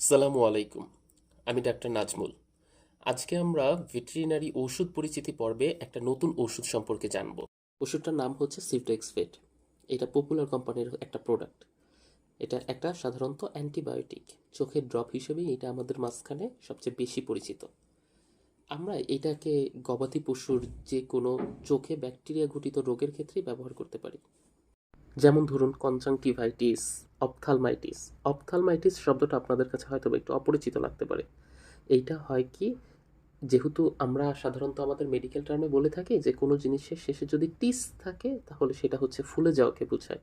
সালামু আলাইকুম। আমি ডাক্তার নাজমুল। আজকে আমরা ভেটেরিনারি ওষুধ পরিচিতি পর্বে একটা নতুন ওষুধ সম্পর্কে জানব। ওষুধটার নাম হচ্ছে সিভডেক্সফেট এটা পপুলার কোম্পানির একটা প্রোডাক্ট এটা একটা সাধারণত অ্যান্টিবায়োটিক, চোখের ড্রপ হিসেবেই এটা আমাদের মাঝখানে সবচেয়ে বেশি পরিচিত। আমরা এটাকে গবাদি পশুর যে কোনো চোখে ব্যাকটেরিয়া ঘটিত রোগের ক্ষেত্রে ব্যবহার করতে পারি। যেমন ধরুন কনজাংটিভাইটিস অপথালমাইটিস। অপথালমাইটিস শব্দটা আপনাদের কাছে হয়তো একটু অপরিচিত লাগতে পারে। এইটা হয় কি, যেহেতু আমরা সাধারণত আমাদের মেডিকেল টার্মে বলে থাকি যে, কোনো জিনিসের শেষে যদি টিস থাকে, তাহলে সেটা হচ্ছে ফুলে যাওয়াকে বোঝায়।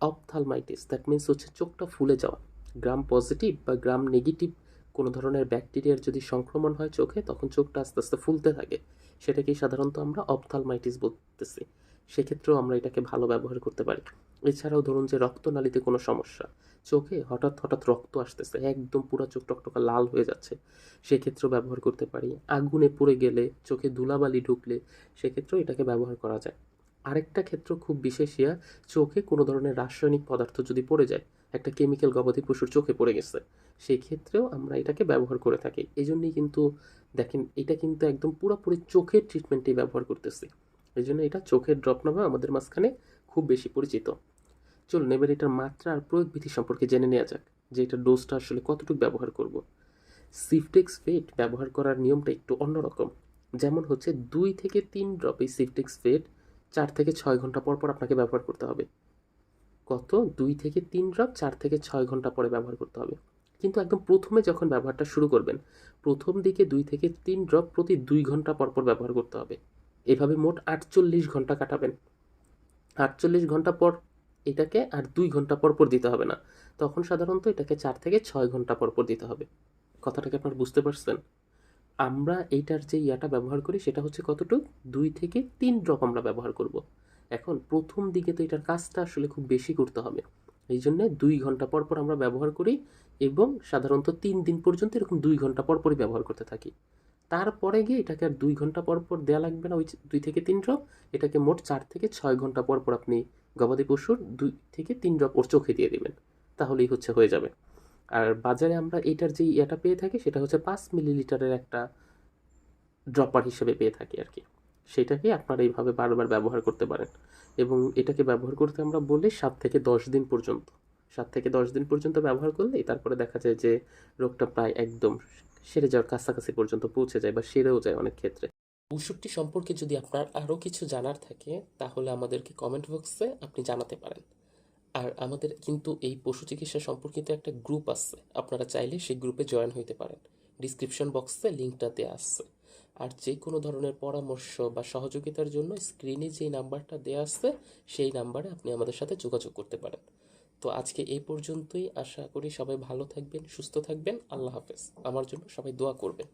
অপথালমাইটিস দ্যাট মিন্স হচ্ছে চোখটা ফুলে যাওয়া। গ্রাম পজিটিভ বা গ্রাম নেগেটিভ কোনো ধরনের ব্যাকটেরিয়ার যদি সংক্রমণ হয় চোখে, তখন চোখটা আস্তে আস্তে ফুলতে থাকে। সেটাকেই সাধারণত আমরা অপথালমাইটিস বলতেছি। সেক্ষেত্রেও আমরা এটাকে ভালো ব্যবহার করতে পারি। এছাড়াও ধরুন যে রক্তনালীতে কোনো সমস্যা, চোখে হঠাৎ হঠাৎ রক্ত আসতেছে, একদম পুরো চোখ টকটকা লাল হয়ে যাচ্ছে, সেক্ষেত্রেও ব্যবহার করতে পারি। আগুনে পুড়ে গেলে, চোখে ধুলাবালি ঢুকলে, সেক্ষেত্রেও এটাকে ব্যবহার করা যায়। আরেকটা ক্ষেত্র খুব বিশেষ ইয়া, চোখে কোনো ধরনের রাসায়নিক পদার্থ যদি পড়ে যায়, একটা কেমিক্যাল গবাদি পশুর চোখে পড়ে গেছে সেই ক্ষেত্রেও আমরা এটাকে ব্যবহার করে থাকি। এই জন্যই কিন্তু দেখেন, এটা কিন্তু একদম পুরোপুরি চোখের ট্রিটমেন্টেই ব্যবহার করতেছি। এই জন্য এটা চোখের ড্রপ নামে আমাদের মাঝখানে খুব বেশি পরিচিত। চলুন, এবার এটার মাত্রা আর প্রয়োগ বিধি সম্পর্কে জেনে নেওয়া যাক যে এটা ডোজটা আসলে কতটুকু ব্যবহার করব। সিফটেক্স ফেট ব্যবহার করার নিয়মটা একটু অন্যরকম। যেমন হচ্ছে দুই থেকে তিন ড্রপ এই সিফটেক্স ফেট চার থেকে ছয় ঘণ্টা পর পর আপনাকে ব্যবহার করতে হবে। কত? দুই থেকে তিন ড্রপ চার থেকে ছয় ঘণ্টা পরে ব্যবহার করতে হবে। কিন্তু একদম প্রথমে যখন ব্যবহারটা শুরু করবেন, প্রথম দিকে দুই থেকে তিন ড্রপ প্রতি দুই ঘণ্টা পর পর ব্যবহার করতে হবে। এভাবে মোট আটচল্লিশ ঘণ্টা কাটাবেন। আটচল্লিশ ঘণ্টা পর এটাকে আর দুই ঘণ্টা পর পর দিতে হবে না। তখন সাধারণত এটাকে চার থেকে ছয় ঘণ্টা পর পর দিতে হবে। কথাটাকে আপনার বুঝতে পারছেন? আমরা এইটার যে ইয়াটা ব্যবহার করি সেটা হচ্ছে কতটুক? দুই থেকে তিন ড্রপ আমরা ব্যবহার করব। এখন প্রথম দিকে তো এটার কাজটা আসলে খুব বেশি করতে হবে। এই জন্যে দুই ঘণ্টা পর পর আমরা ব্যবহার করি এবং সাধারণত তিন দিন পর্যন্ত এরকম দুই ঘণ্টা পর পরই ব্যবহার করতে থাকি। তারপরে গিয়ে এটাকে আর দুই ঘণ্টা পর পর দেওয়া লাগবে না। ওই দুই থেকে তিন ড্রপ এটাকে মোট চার থেকে ছয় ঘণ্টা পর পর আপনি গবাদি পশুর দুই থেকে তিন ড্রপ ওর চোখে দিয়ে দেবেন। তাহলেই হচ্ছে হয়ে যাবে। আর বাজারে আমরা এটার যে ইয়াটা পেয়ে থাকি, সেটা হচ্ছে পাঁচ মিলিলিটারের একটা ড্রপার হিসেবে পেয়ে থাকি আর কি। সেটাকে আপনারা এইভাবে বারবার ব্যবহার করতে পারেন। এবং এটাকে ব্যবহার করতে আমরা বলি সাত থেকে দশ দিন পর্যন্ত। সাত থেকে দশ দিন পর্যন্ত ব্যবহার করলেই তারপরে দেখা যায় যে রোগটা প্রায় একদম সেরে যাওয়ার কাছাকাছি পর্যন্ত পৌঁছে যায় বা সেরেও যায় অনেক ক্ষেত্রে। ওষুধটি সম্পর্কে যদি আপনার আরও কিছু জানার থাকে, তাহলে আমাদেরকে কমেন্ট বক্সে আপনি জানাতে পারেন। আর আমাদের কিন্তু এই পশু চিকিৎসা সম্পর্কিত একটা গ্রুপ আছে। আপনারা চাইলে সেই গ্রুপে জয়েন হইতে পারেন। ডিসক্রিপশন বক্সে লিঙ্কটা দেওয়া আছে। আর যে কোনো ধরনের পরামর্শ বা সহযোগিতার জন্য স্ক্রিনে যেই নাম্বারটা দেওয়া আছে, সেই নাম্বারে আপনি আমাদের সাথে যোগাযোগ করতে পারেন। তো আজকে এই পর্যন্তই। আশা করি সবাই ভালো থাকবেন, সুস্থ থাকবেন। আল্লাহ হাফেজ। আমার জন্য সবাই দোয়া করবেন।